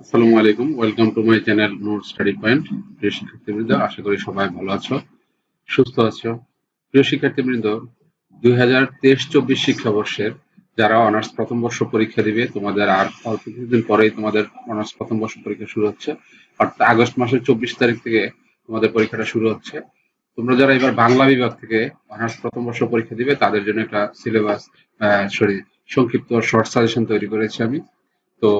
আসসালামু আলাইকুম। Welcome to my channel note study point প্রিয় শিক্ষার্থীবৃন্দ, আশা করি সবাই ভালো আছো, সুস্থ আছো। প্রিয় শিক্ষার্থীবৃন্দ, দুই হাজার তেইশ চব্বিশ শিক্ষাবর্ষের যারা অনার্স প্রথম বর্ষ পরীক্ষা দিবে, তোমাদের আর অল্প কিছুদিন পরেই তোমাদের অনার্স প্রথম বর্ষ পরীক্ষা শুরু হচ্ছে। অর্থাৎ আগস্ট মাসের চব্বিশ তারিখ থেকে তোমাদের পরীক্ষাটা শুরু হচ্ছে। তোমরা যারা এবার বাংলা বিভাগ থেকে অনার্স প্রথম বর্ষ পরীক্ষা দিবে, তাদের জন্য একটা সিলেবাস সরি সংক্ষিপ্ত শর্ট সাজেশন তৈরি করেছি আমি। তো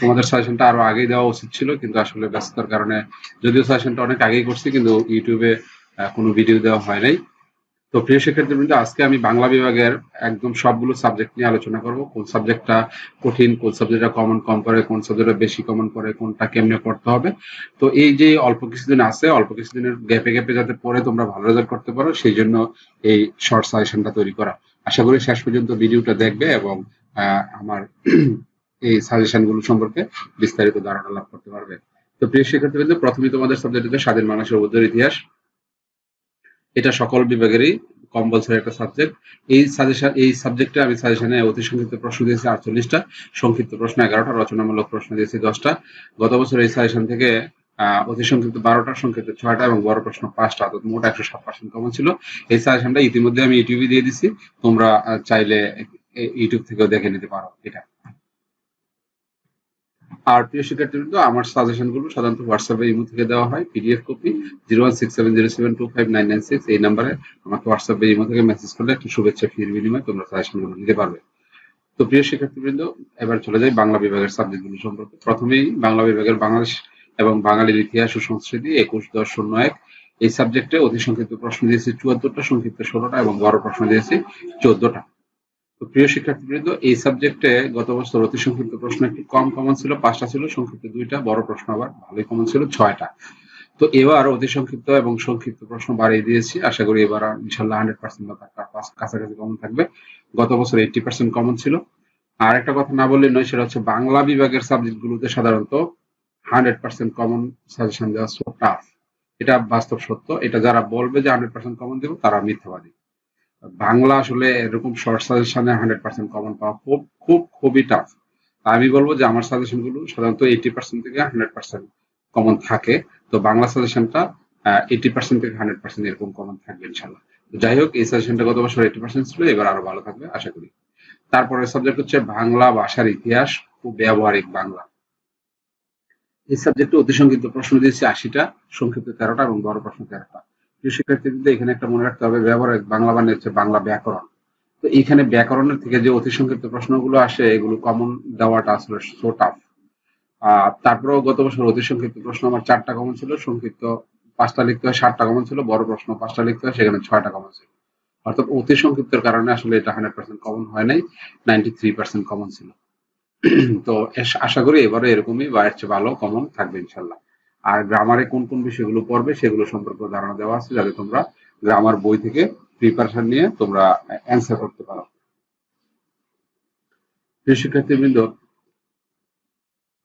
তোমাদের সাজেশনটা আরও আগেই দেওয়া উচিত ছিল, কিন্তু আসলে ব্যস্ততার কারণে যদিও সাজেশনটা অনেক আগেই করছি, কিন্তু ইউটিউবে কোনো ভিডিও দেওয়া হয় নাই। তো প্রিয় শিক্ষার্থীবৃন্দ, আজকে আমি বাংলা বিভাগের একদম সবগুলো সাবজেক্ট নিয়ে আলোচনা করব, কোন সাবজেক্টটা কঠিন, কোন সাবজেক্টটা কমন কম করে, কোন সাবজেক্টটা বেশি কমন করে, কোনটা কেমনে পড়তে হবে। তো এই যে অল্প কিছুদিন আছে, অল্প কিছুদিনের গ্যাপে গ্যাপে যাতে পড়ে তোমরা ভালো রেজাল্ট করতে পারো, সেই জন্য এই শর্ট সাজেশনটা তৈরি করা। আশা করি শেষ পর্যন্ত ভিডিওটা দেখবে এবং আমার এই সাজেশনগুলো সম্পর্কে বিস্তারিত ধারণা লাভ করতে পারবে। তো প্রিয় শিক্ষার্থীবৃন্দ প্রথমে তোমাদের সাবজেক্ট হচ্ছে স্বাধীন বাংলাদেশের উদ্ধার ইতিহাস। এটা সকল বিভাগেরই কম্পালসারি একটা সাবজেক্ট এই সাজেশন এই সাবজেক্টে আমি সাজেশনে অতি সংক্ষিপ্ত প্রশ্ন দিয়েছি আটচল্লিশটা। সংক্ষিপ্ত প্রশ্ন এগারোটা, রচনামূলক প্রশ্ন দিয়েছি দশটা। গত বছর এই সাজেশন থেকে অতি সংক্ষিপ্ত বারোটা, সংক্ষিপ্ত ছয়টা এবং বড় প্রশ্ন পাঁচটা, অর্থাৎ মোট একশো সাত পার্সেন্ট কমন ছিল। এই সাজেশনটা ইতিমধ্যে আমি ইউটিউবে দিয়ে দিছি। তোমরা চাইলে ইউটিউব থেকেও দেখে নিতে পারো এটা। আর প্রিয় শিক্ষার্থীবৃন্দ আমার সাজেশনগুলো সাধারণত হোয়াটসঅ্যাপে ইমো থেকে দেওয়া হয় PDF copy zero one six seven zero seven two five nine nine six এই নাম্বারে আমাকে হোয়াটসঅ্যাপে ইমো থেকে মেসেজ করলে একটু শুভেচ্ছা ফির বিনিময়ে তোমরা সাজেশনগুলো নিতে পারবে। তো প্রিয় শিক্ষার্থীবৃন্দ, এবার চলে যাই বাংলা বিভাগের সাবজেক্টগুলো সম্পর্কে। প্রথমেই বাংলা বিভাগের বাংলাদেশ এবং বাঙালির ইতিহাস ও সংস্কৃতি একুশ দশ শূন্য এক। এই সাবজেক্টে অতি সংক্ষিপ্ত প্রশ্ন দিয়েছি, চুয়াত্তরটা, সংক্ষিপ্ত ষোলোটা এবং বড় প্রশ্ন দিয়েছি, চোদ্দটা। তো প্রিয় শিক্ষার্থীবৃন্দ, এই সাবজেক্টে গত বছর অতি সংক্ষিপ্ত প্রশ্ন একটু কম কমন ছিল, পাঁচটা ছিল, সংক্ষিপ্ত দুইটা, বড় প্রশ্ন আবার ভালোই কমন ছিল, ছয়টা। তো এবার অতি সংক্ষিপ্ত এবং সংক্ষিপ্ত প্রশ্ন বাড়িয়ে দিয়েছি, আশা করি এবার ইনশাল্লাহ হান্ড্রেড পার্সেন্ট বা তার কাছাকাছি কমন থাকবে। গত বছর এইটটি পার্সেন্ট কমন ছিল। আর একটা কথা না বললে নয়, সেটা হচ্ছে বাংলা বিভাগের সাবজেক্ট গুলোতে সাধারণত হান্ড্রেড পার্সেন্ট কমন সাজেশন দেওয়া সো টাফ এটা বাস্তব সত্য। এটা যারা বলবে যে হান্ড্রেড পার্সেন্ট কমন দেবো, তারা মিথ্যাবাদী। বাংলা আসলে এরকম শর্ট সাজেশনে হান্ড্রেড পার্সেন্ট কমন পাওয়া খুব খুব, খুবই টাফ আমি বলব যে আমার সাজেশনগুলো সাধারণত এইটি পার্সেন্ট থেকে হান্ড্রেড পার্সেন্ট কমন থাকে। তো বাংলা সাজেশনটা এইটি পার্সেন্ট থেকে হান্ড্রেড পার্সেন্ট এরকম কমন থাকবে ইনশাল্লাহ। তো যাই হোক, এই সাজেশনটা গত বছর এইটি পার্সেন্ট ছিল, এবার আরও ভালো থাকবে, আশা করি। তারপরে সাবজেক্ট হচ্ছে বাংলা ভাষার ইতিহাস ও ব্যবহারিক বাংলা। এই সাবজেক্টে অতি সংক্ষিপ্ত প্রশ্ন দিয়েছি আশিটা, সংক্ষিপ্ত তেরোটা এবং বড় প্রশ্ন তেরোটা। প্রিয় শিক্ষার্থীদের এখানে একটা মনে রাখতে হবে, ব্যবহার বাংলা মানে হচ্ছে বাংলা ব্যাকরণ। তো এখানে ব্যাকরণের থেকে যে অতি সংক্ষিপ্ত প্রশ্নগুলো আসে, এগুলো কমন দেওয়াটা আসলে সো টাফ তারপরেও গত বছর অতি সংক্ষিপ্ত প্রশ্ন আমার চারটা কমন ছিল, সংক্ষিপ্ত পাঁচটা লিখতে হয়, সাতটা কমন ছিল, বড় প্রশ্ন পাঁচটা লিখতে হয়, সেখানে ছয়টা কমন ছিল। অর্থাৎ অতি সংক্ষিপ্তের কারণে আসলে এটা হান্ড্রেড পার্সেন্ট কমন হয় নাই নাইনটি থ্রি পার্সেন্ট কমন ছিল। তো আশা করি এবারে এরকমই বা এর চেয়ে ভালো কমন থাকবে ইনশাল্লাহ। আর গ্রামারে কোন কোন বিষয়গুলো পড়বে সেগুলো সম্পর্কে ধারণা দেওয়া আছে, যাতে তোমরা গ্রামার বই থেকে প্রিপারেশন নিয়ে তোমরা অ্যান্সার করতে পারো। প্রিয় শিক্ষার্থীবৃন্দ,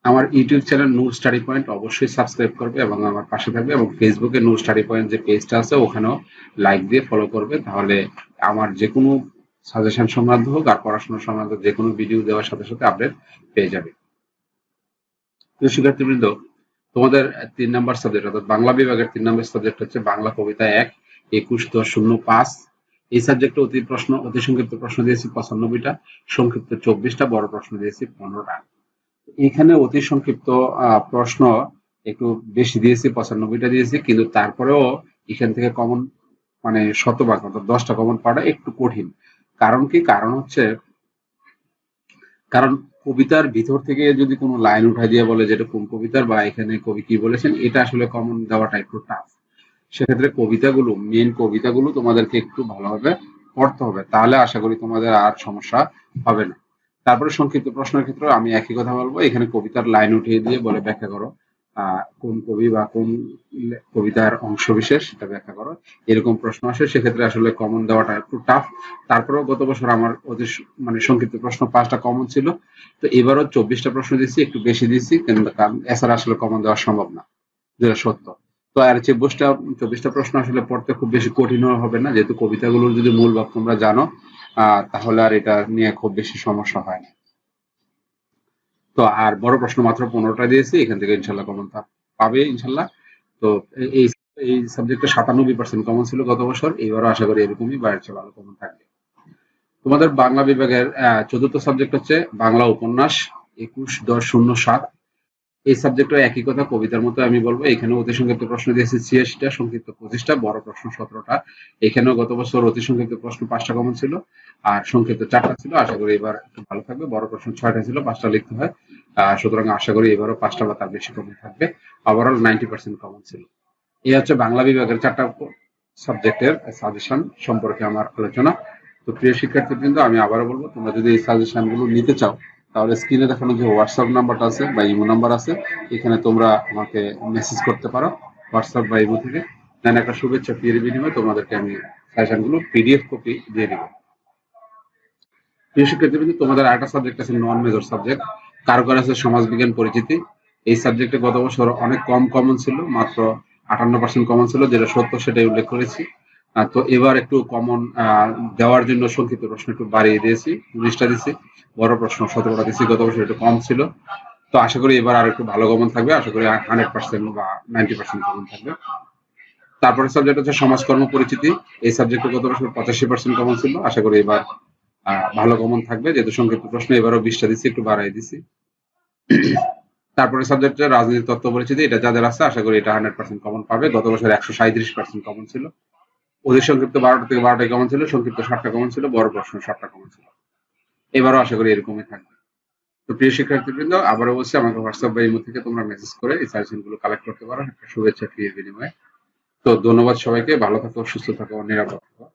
আমার YouTube channel Noor study point অবশ্যই সাবস্ক্রাইব করবে এবং আমার পাশে থাকবে এবং ফেসবুকে নূর স্টাডি পয়েন্ট যে পেজটা আছে, ওখানেও লাইক দিয়ে ফলো করবে। তাহলে আমার যে কোনো সাজেশন সংক্রান্ত হোক আর পড়াশোনা সংক্রান্ত যে কোনো ভিডিও দেওয়ার সাথে সাথে আপডেট পেয়ে যাবে। শিক্ষার্থীবৃন্দ তোমাদের তিন নাম্বার সাবজেক্ট অর্থাৎ বাংলা বিভাগের তিন নম্বর সাবজেক্ট হচ্ছে বাংলা কবিতা এক, একুশ, দশ, শূন্য, পাঁচ। এই সাবজেক্টে অতি প্রশ্ন, অতি সংক্ষিপ্ত প্রশ্ন দিয়েছি পঁচানব্বইটা, সংক্ষিপ্ত চব্বিশটা, বড় প্রশ্ন দিয়েছি পনেরোটা। এখানে অতি সংক্ষিপ্ত প্রশ্ন একটু বেশি দিয়েছি, পঁচানব্বইটা দিয়েছি, কিন্তু তারপরেও এখান থেকে কমন মানে শতভাগ, অর্থাৎ দশটা কমন পাওয়াটা একটু কঠিন। কারণ কি? কারণ হচ্ছে, কারণ কবিতার ভিতর থেকে যদি কোনো লাইন উঠা দিয়ে বলে যেটা কোন কবিতার বা এখানে কবি কি বলেছেন, এটা আসলে কমন দেওয়াটা একটু টাফ সেক্ষেত্রে কবিতাগুলো মেন কবিতাগুলো তোমাদেরকে একটু ভালোভাবে পড়তে হবে। তাহলে আশা করি তোমাদের আর সমস্যা হবে না। তারপরে সংক্ষিপ্ত প্রশ্নের ক্ষেত্রে আমি একই কথা বলব। এখানে কবিতার লাইন উঠিয়ে দিয়ে বলে ব্যাখ্যা করো। কোন কবি বা কোন কবিতার অংশ বিশেষ সেটা ব্যাখ্যা করো। এরকম প্রশ্ন আসে, সেক্ষেত্রে আসলে কমন দেওয়াটা একটু টাফ তারপরেও গত বছর আমার অতি মানে সংক্ষিপ্ত প্রশ্ন পাঁচটা কমন ছিল। তো এবারও চব্বিশটা প্রশ্ন দিচ্ছি, একটু বেশি দিচ্ছি কারণ এছাড়া আসলে কমন দেওয়া সম্ভব না, যেটা সত্য। তো আর চব্বিশটা চব্বিশটা প্রশ্ন আসলে পড়তে খুব বেশি কঠিন হবে না। যেহেতু কবিতাগুলোর যদি মূল ভাব তোমরা জানো তাহলে আর এটা নিয়ে খুব বেশি সমস্যা হয় না। তো আর বড় প্রশ্ন মাত্র পনেরোটা দিয়েছি, এখান থেকে ইনশাল্লাহ কমন পাবে ইনশাল্লাহ। তো এই এই সাবজেক্টে সাতানব্বই পার্সেন্ট কমন ছিল গত বছর এবারও আশা করি এরকমই বা এর ভালো কমন থাকবে। তোমাদের বাংলা বিভাগের চতুর্থ সাবজেক্ট হচ্ছে বাংলা উপন্যাস, একুশ দশ শূন্য সাত। এই সাবজেক্টও একই কথা কবিতার মতো আমি বলব। এখানে অতি সংক্ষিপ্ত প্রশ্ন দিয়েছে ছিয়াশিটা সংক্ষিপ্ত পঁচিশটা বড় প্রশ্ন সতেরোটা। এখানেও গত বছর অতি সংক্ষিপ্ত প্রশ্ন পাঁচটা কমন ছিল আর সংক্ষিপ্ত চারটা ছিল। আশা করি এবার একটু ভালো থাকবে। বড় প্রশ্ন ছয়টা ছিল পাঁচটা লিখতে হয়। আহ, সুতরাং আশা করি এবারও পাঁচটা বা তার বেশি কমন থাকবে। ওভারঅল নাইনটি পার্সেন্ট কমন ছিল। এই হচ্ছে বাংলা বিভাগের চারটা সাবজেক্টের সাজেশন সম্পর্কে আমার আলোচনা। তো প্রিয় শিক্ষার্থীবৃন্দ আমি আবারও বলব তোমরা যদি এই সাজেশনগুলো নিতে চাও তাহলে স্ক্রিনে দেখানো যে হোয়াটসঅ্যাপ নাম্বারটা আছে বা ইমো নাম্বার আছে, এখানে তোমরা আমাকে মেসেজ করতে পারো হোয়াটসঅ্যাপ বা ইমো থেকে। দেন একটা শুভেচ্ছা পেয়ে বিনিময়ে তোমাদেরকে আমি সাজেশনগুলো পিডিএফ কপি দিয়ে দিব। প্রিয় শিক্ষার্থীবৃন্দ, তোমাদের আরেকটা সাবজেক্ট আছে নন মেজর সাবজেক্ট কারও আছে সমাজ বিজ্ঞান পরিচিতি। এই সাবজেক্টে গত বছর অনেক কম কমন ছিল, মাত্র আটান্ন পার্সেন্ট কমন ছিল, যেটা সত্য সেটাই উল্লেখ করেছি। তো এবার একটু কমন দেওয়ার জন্য সংক্ষিপ্ত প্রশ্ন একটু বাড়িয়ে দিয়েছি উনিশটা দিছি বড় প্রশ্ন সতেরোটা দিছি গত বছর একটু কম ছিল। তো আশা করি এবার আর একটু ভালো কমন থাকবে, আশা করি হান্ড্রেড পার্সেন্ট বা নাইনটি পার্সেন্ট কমন থাকবে। তারপরে সাবজেক্ট হচ্ছে সমাজকর্ম পরিচিতি। এই সাবজেক্টে গত বছর পঁচাশি পার্সেন্ট কমন ছিল, আশা করি এবার ভালো কমন থাকবে। যেহেতু সংক্ষিপ্ত প্রশ্ন, এবারও বিশটা দিচ্ছি একটু বাড়াই দিছি তারপরে সাবজেক্টে রাজনীতি তত্ত্ব পরিচিতি। এটা যাদের আছে, আশা করি এটা হান্ড্রেড পার্সেন্ট কমন পাবে। গত বছর একশো সাঁত্রিশ পার্সেন্ট কমন ছিল। অধিক সংক্ষিপ্ত বারোটা থেকে বারোটায় কমন ছিল? সংক্ষিপ্ত ষাটটা কমন ছিল? বড় প্রশ্ন ষাটটা কমন ছিল? এবারও আশা করি এরকমই থাকবে। তো প্রিয় শিক্ষার্থীবৃন্দ, আবারও বলছি, আমাকে হোয়াটসঅ্যাপ বা ইমো থেকে তোমরা মেসেজ করে এই সাজেশনগুলো কালেক্ট করতে পারো। একটা শুভেচ্ছা ফিরে বিনিময়ে। তো ধন্যবাদ সবাইকে। ভালো থাকো, সুস্থ থাকো, নিরাপদ থাকো।